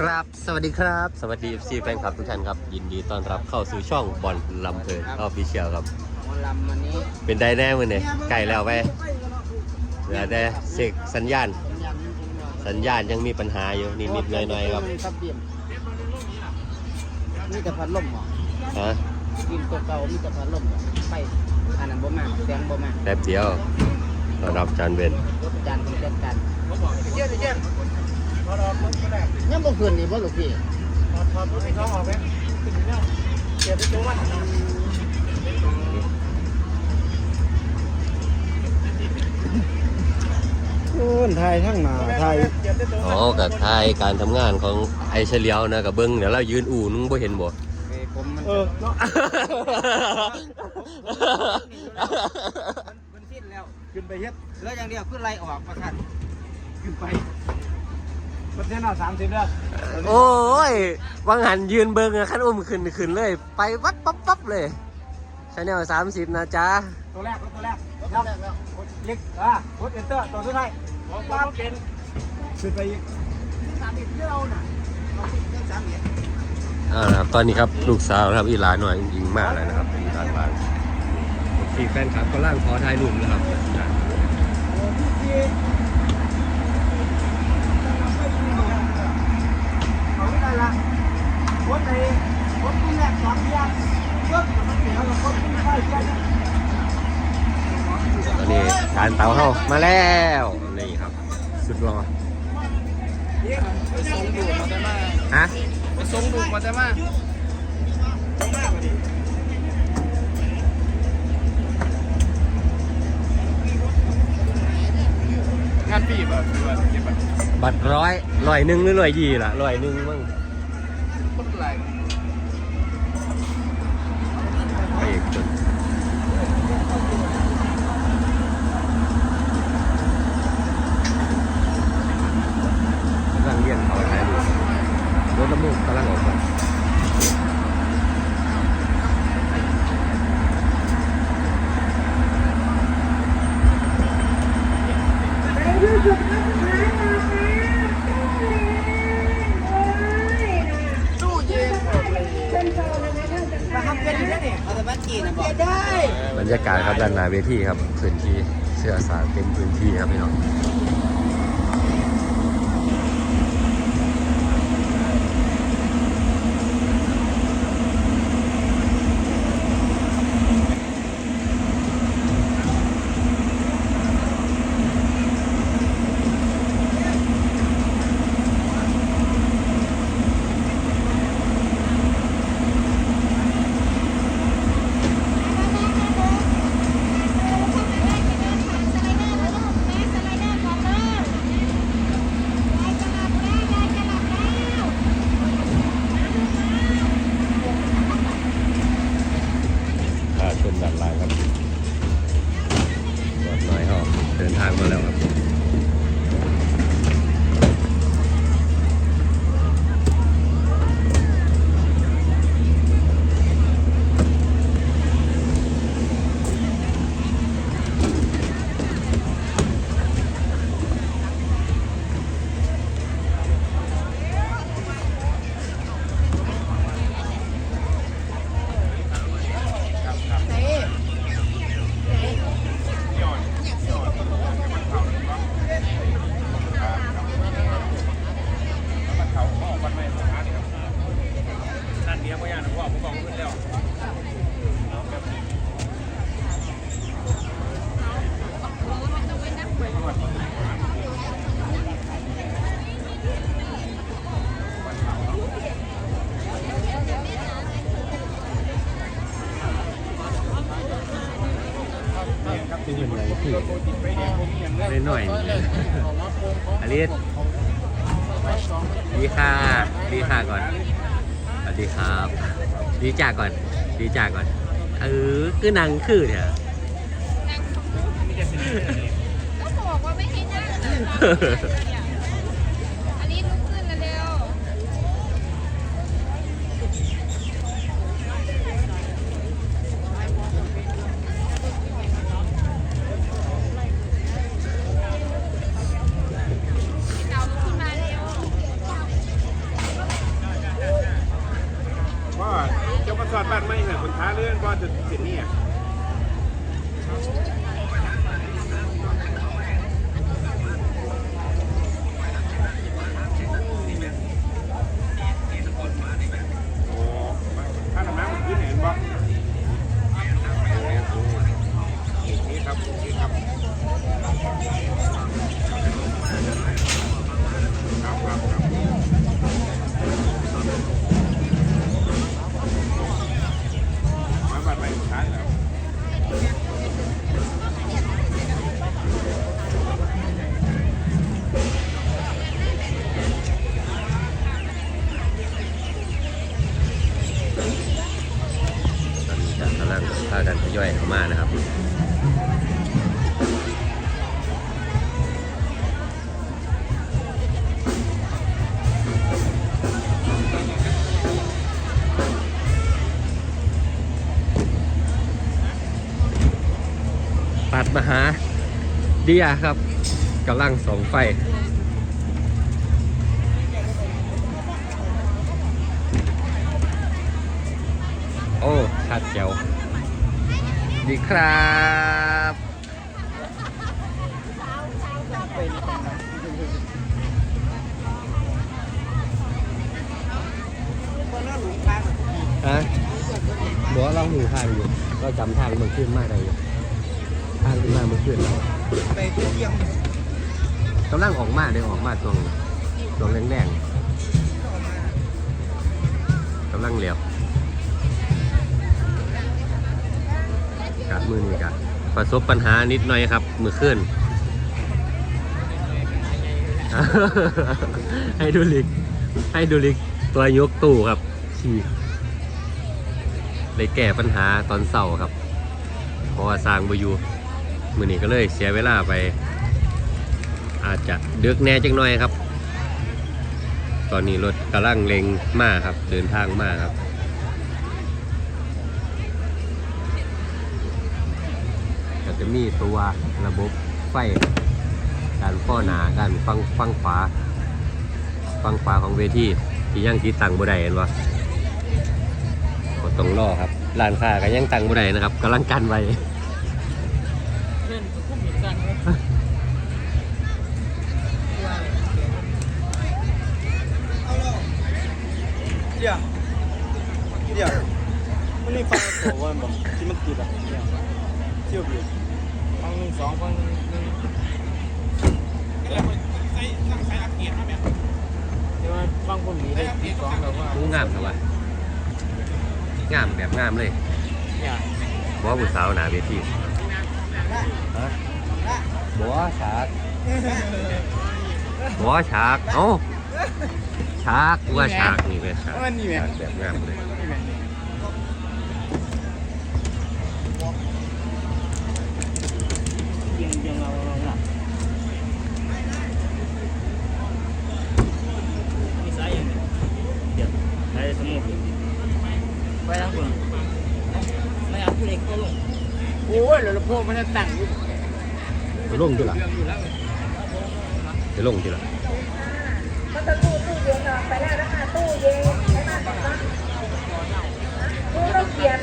ครับ สวัสดีครับ สวัสดี FC แฟนคลับทุกท่านครับ ยินดีต้อนรับเข้าสู่ช่องบอลลำเพลินออฟฟิเชียลครับ หมอลำวันนี้เป็นไดแน่มือเนี่ยใกล้แล้วไปเหลือแต่เสกสัญญาณสัญญาณจริงๆเลยสัญญาณยังมีปัญหาอยู่นิดๆหน่อยๆครับครับเบียมมีแต่พัดลมเหรอฮะกินตัวเก่ามีแต่พัดลมเหรอไปอันนั้นบ่มาแสงบ่มาแป๊บเดียวต้อนรับจานเบนรถจานเป็นจัดการเยอะเย อะยังบ่คืนนี่บ่ลูกพี่โอ้ยไทยทั้งหนาไทยอ๋อกับทายการทำงานของไอเฉลียวนะกับเบิ้งเดี๋ยวเรายืนอู่นึงบ่เห็นบ่เอ้ยผมมันเออเนาะมันสิ้นแล้วขึ้นไปเฮ็ดแล้วอย่างเดียวคือไล่ออกประทันขึ้นไป เปอร์เซ็นต์เอาสามสิบแล้วโอ้ยวังหันยืนเบิ้งอะขั้นอุ้มขึ้นขึ้นเลย ไปวัดปั๊บปั๊บเลยชาแนลสามสิบนะจ๊ะ ตัวแรกตัวแรกนับกดเล็กอะกดเอนเตอร์ตัวสุดท้ายปั๊บเป็นขึ้นไปอีกสามสิบเที่ยวน่ะเอาสิยังสามสิบอ่านะครับตอนนี้ครับลูกสาวนะครับอีหลานหน่อยยิงมากเลยนะครับอีหลานบ้านที่แฟนคลับก็ล่างขอถ่ายรูปนะครับ เขาไม่ได้ละรถในรถที่แรกสองเที่ยวเพิ่มมันเสียแล้วรถที่ไม่ได้เที่ยวตอนนี้การเตาเข้ามาแล้วนี่ครับ สุดรอไปส่งดูมาได้มาฮะไปส่งดูมาได้มางานปีบอะคือว่าเก็บอะบัตรร้อยร้อยหนึ่งหรือร้อยยี่ล่ะร้อยหนึ่งมั้ง คน รรยากาศครับด้านหน้าเวทีครับพื้นที่เสื้อสารเต็มพื้นที่ครับพี่น้อง ขาชน ด้านลายครับรถน้อยหอเดินทางมาแล้วครับ หน่อยอลิสดีค่ะดีค่ะก่อนสวัสดีครับ ดีจากก่อน ดีจากก่อน เออคือนางคือเนี่ยก็บอกว่าไม่ให้นั่ง บ้านไม่เหรอคนท้าเรื่องก็จะเสร็จนี่อ่ นี้จะกำลังพากันทยอยเข้ามานะครับปัดมาหาเดียครับกำลังสองไฟโอ้ชัดเจ๋ว ดีครับฮะบอกว่าเราหูทางอยู่เราจำทางมันขึ้นมากเลยอยู่ทางขึ้นมามันขึ้นเราไปเที่ยวกำลังออกมาได้ออกมาตรงตรงแรงๆกำลังเหลีย วกับมือนี้กับประสบปัญหานิดหน่อยครับ มือขึ้นให้ดูลิก ให้ดูลิก ตัวยกตู้ครับฉีกเลยแก้ปัญหาตอนเสาร์ครับ เพราะว่าสร้างบอยู่มือนี้ก็เลยเสียเวลาไป อาจจะเดึกแน่จังหน่อยครับ ตอนนี้รถกำลังเล็งมาครับ เดินทางมาครับ จะมีตัวระบบไฟการฟ้อหนาการฟังฟังขวาฟังขวาของเวทีที่ยังที่ตังบ่ได้เห็นวะก็ต้องรอครับร้านค้าก็ยังตังบ่ได้นะครับกำลังกันไว้เดี๋ยวเดี๋ยวมันมีไฟตัววันบอกที่มันติดอะเนี่ยเที่ยวบิวฟัง หนึ่งสองฟังหนึ่งเดี๋ยวฟังผมนี้ได้ที่สองแบบว่าอู้งามครับวะงามแบบงามเลยเนี่ยบ่ว่าผู้สาวหนาเวทีฮะบ่ว่าฉากบ่ว่าฉากเอ้าฉากว่าฉากนี่เป็นฉากฉากแบบงามเลย ยังยังเราเราหนักมีสายอย่างเดี๋ยวสายสมุดไปทางคุณ ไม่เอาผู้เล็กก็ลงโอ้ยแล้วพวกมันจะตั้งอยู่จะลงที่ละจะลงที่ละก็จะตู้ตู้เย็นออกไปแล้วนะคะตู้เย็นใช้มาก่อนนะตู้ต้องเปลี่ยน